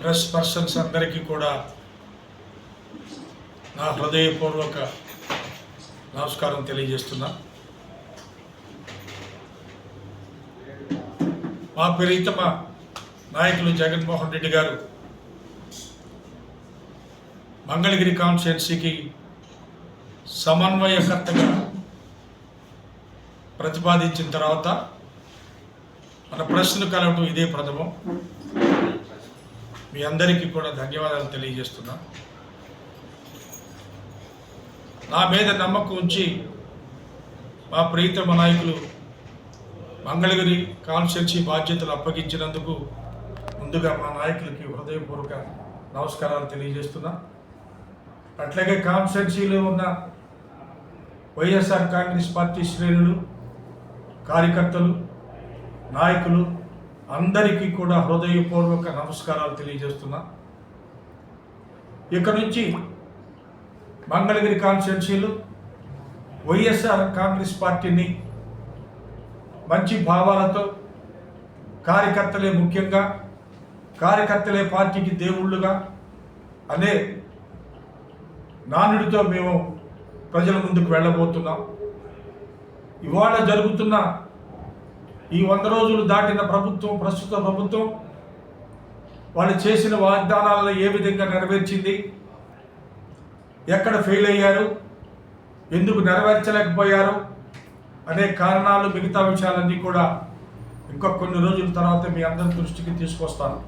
Press persons అందరికీ కూడా నా హృదయపూర్వక నమస్కారం తెలియజేస్తున్నా. మా ప్రీతమ నాయకులు జగన్మోహన్ రెడ్డి గారు మంగళగిరి కాన్స్టిట్యున్సీకి సమన్వయకర్తగా ప్రతిపాదించిన తర్వాత మన ప్రశ్నలు కలవటం ఇదే ప్రథమం. మీ అందరికీ కూడా ధన్యవాదాలు తెలియజేస్తున్నా. నా మీద నమ్మకం ఉంచి మా ప్రీతమ నాయకులు మంగళగిరి కాన్స్టిట్యున్సీ బాధ్యతలు అప్పగించినందుకు ముందుగా మా నాయకులకి హృదయపూర్వక నమస్కారాలు తెలియజేస్తున్నా. అట్లాగే కాన్స్టిట్యున్సీలో ఉన్న వైఎస్ఆర్ కాంగ్రెస్ పార్టీ శ్రేణులు కార్యకర్తలు నాయకులు అందరికీ కూడా హృదయపూర్వక నమస్కారాలు తెలియజేస్తున్నా. ఇక నుంచి మంగళగిరి కాన్స్టిట్యున్సీలు వైఎస్ఆర్ కాంగ్రెస్ పార్టీని మంచి భావాలతో కార్యకర్తలే ముఖ్యంగా కార్యకర్తలే పార్టీకి దేవుళ్ళుగా అనే నానుడితో మేము ప్రజల ముందుకు వెళ్ళబోతున్నాం. ఇవాళ జరుగుతున్న ఈ వంద రోజులు దాటిన ప్రభుత్వం ప్రస్తుత ప్రభుత్వం వాళ్ళు చేసిన వాగ్దానాలను ఏ విధంగా నెరవేర్చింది? ఎక్కడ ఫెయిల్ అయ్యారు? ఎందుకు నెరవేర్చలేకపోయారు? అనే కారణాలు మిగతా విషయాలన్నీ కూడా ఇంకా కొన్ని రోజుల తర్వాత మీ అందరి దృష్టికి తీసుకొస్తాను.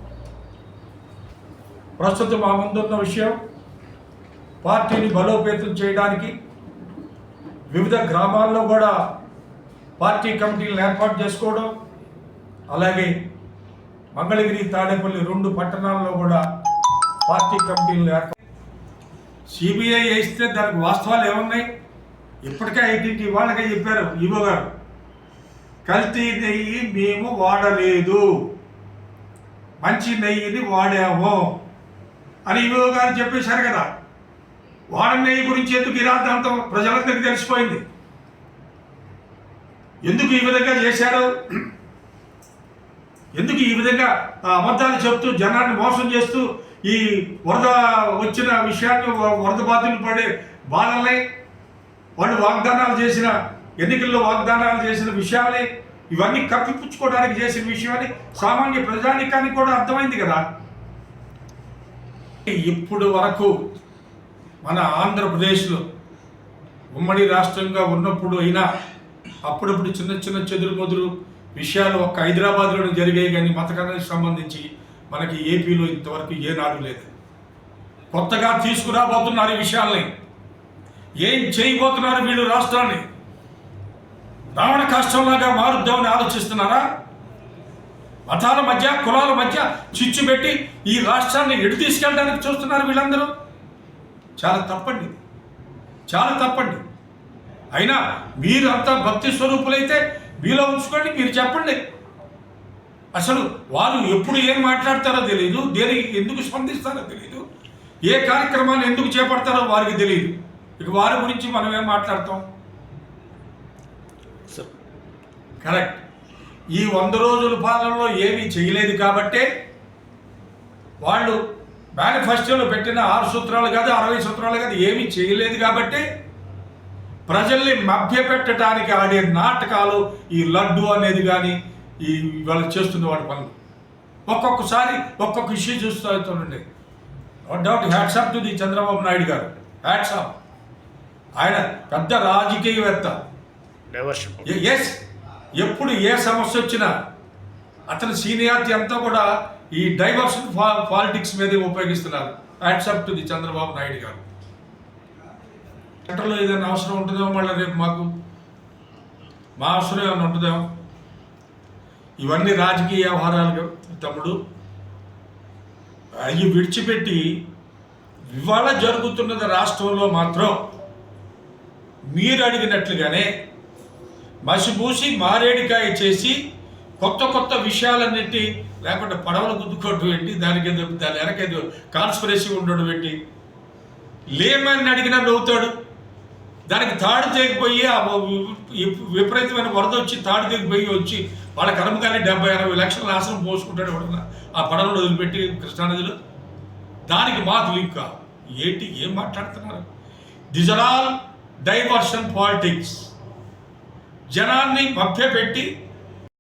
ప్రస్తుతం మా ముందున్న విషయం పార్టీని బలోపేతం చేయడానికి వివిధ గ్రామాల్లో కూడా పార్టీ కమిటీలను ఏర్పాటు చేసుకోవడం అలాగే మంగళగిరి తాడేపల్లి రెండు పట్టణాల్లో కూడా పార్టీ కమిటీలను ఏర్పాటు సిబిఐ వేస్తే దానికి వాస్తవాలు ఏమున్నాయి? ఇప్పటికే ఐటీకి వాళ్ళకే చెప్పారు ఈవో గారు. కల్తీ నెయ్యి మేము వాడలేదు. మంచి నెయ్యిని వాడాము అని ఈవో గారు చెప్పేశారు కదా. వాడ నెయ్యి గురించి ఎందుకు ఇరాదంతం ప్రజలందరికీ తెలిసిపోయింది? ఎందుకు ఈ విధంగా చేశారు ఎందుకు ఈ విధంగా అబద్ధాలు చెప్తూ జనాన్ని మోసం చేస్తూ ఈ వరద వచ్చిన విషయాన్ని వరద బాధ్యులు పడే బాధల్ని వాళ్ళు వాగ్దానాలు చేసిన ఎన్నికల్లో వాగ్దానాలు చేసిన విషయాలే ఇవన్నీ కప్పిపుచ్చుకోవడానికి చేసిన విషయాన్ని సామాన్య ప్రజానికానికి కూడా అర్థమైంది కదా. ఇప్పుడు వరకు మన ఆంధ్రప్రదేశ్లో ఉమ్మడి రాష్ట్రంగా ఉన్నప్పుడు అయినా అప్పుడప్పుడు చిన్న చిన్న చెదురు మొదురు విషయాలు ఒక్క హైదరాబాద్లోనే జరిగాయి కానీ మతకానికి సంబంధించి మనకి ఏపీలో ఇంతవరకు ఏనాడు లేదు. కొత్తగా తీసుకురాబోతున్నారు ఈ విషయాల్ని. ఏం చేయబోతున్నారు వీళ్ళు రాష్ట్రాన్ని? రావణ కష్టంలాగా మారుద్దామని ఆలోచిస్తున్నారా? మతాల మధ్య కులాల మధ్య చిచ్చు పెట్టి ఈ రాష్ట్రాన్ని ఎటు తీసుకెళ్ళడానికి చూస్తున్నారు వీళ్ళందరూ? చాలా తప్పండి చాలా తప్పండి. అయినా మీరు అంతా భక్తి స్వరూపులైతే మీలో ఉంచుకోండి మీరు చెప్పండి. అసలు వాళ్ళు ఎప్పుడు ఏం మాట్లాడతారో తెలియదు దేనికి ఎందుకు స్పందిస్తారో తెలియదు ఏ కార్యక్రమాన్ని ఎందుకు చేపడతారో వారికి తెలియదు ఇక వారి గురించి మనం ఏం మాట్లాడతాం? కరెక్ట్ ఈ వంద రోజుల పాలనలో ఏమీ చేయలేదు కాబట్టే వాళ్ళు మేనిఫెస్టోలో పెట్టిన ఆరు సూత్రాలు కాదు అరవై సూత్రాలు కాదు ఏమీ చేయలేదు కాబట్టి ప్రజల్ని మభ్యపెట్టడానికి ఆడే నాటకాలు ఈ లడ్డు అనేది కానీ ఈ వాళ్ళు చేస్తున్న వాడి పనులు. ఒక్కొక్కసారి ఒక్కొక్క ఇష్యూ చూస్తుండే no doubt hats off to the Chandrababu Naidu garu. Hats off ఆయన పెద్ద రాజకీయవేత్త. ఎస్ ఎప్పుడు ఏ సమస్య వచ్చినా అతని సీనియారిటీ అంతా కూడా ఈ డైవర్షన్ పాలిటిక్స్ మీదే ఉపయోగిస్తున్నారు. Hats off to the Chandrababu Naidu garu. సెంటర్లో ఏదైనా అవసరం ఉంటుందేమో మళ్ళీ రేపు మాకు. మా అవసరం ఏమైనా ఉంటుందేమో. ఇవన్నీ రాజకీయ వ్యవహారాలు తమ్ముడు అవి విడిచిపెట్టి ఇవాళ జరుగుతున్నది రాష్ట్రంలో మాత్రం మీరు అడిగినట్లుగానే మసిపూసి మారేడికాయ చేసి కొత్త కొత్త విషయాలన్నిటి లేకుంటే పడవలు గుద్దుకోవడం ఏంటి దానికి ఏదో దాని వెనకేదో కాన్స్పిరసీ ఉండడం ఏంటి? లేమని అడిగినా నవ్వుతాడు. దానికి తాడు తెగిపోయి ఆ వి- విపరీతమైన వరద వచ్చి తాడు తెగిపోయి వచ్చి వాళ్ళ కనుమగానే డెబ్బై అరవై లక్షల నాశనం పోసుకుంటాడు ఎవడన్నా. ఆ పడవలు వదిలిపెట్టి కృష్ణానదిలో. దానికి మాకు లింక్ కాదు. ఏంటి? ఏం మాట్లాడుతున్నారు? This are all diversion politics. జనాన్ని మభ్యపెట్టి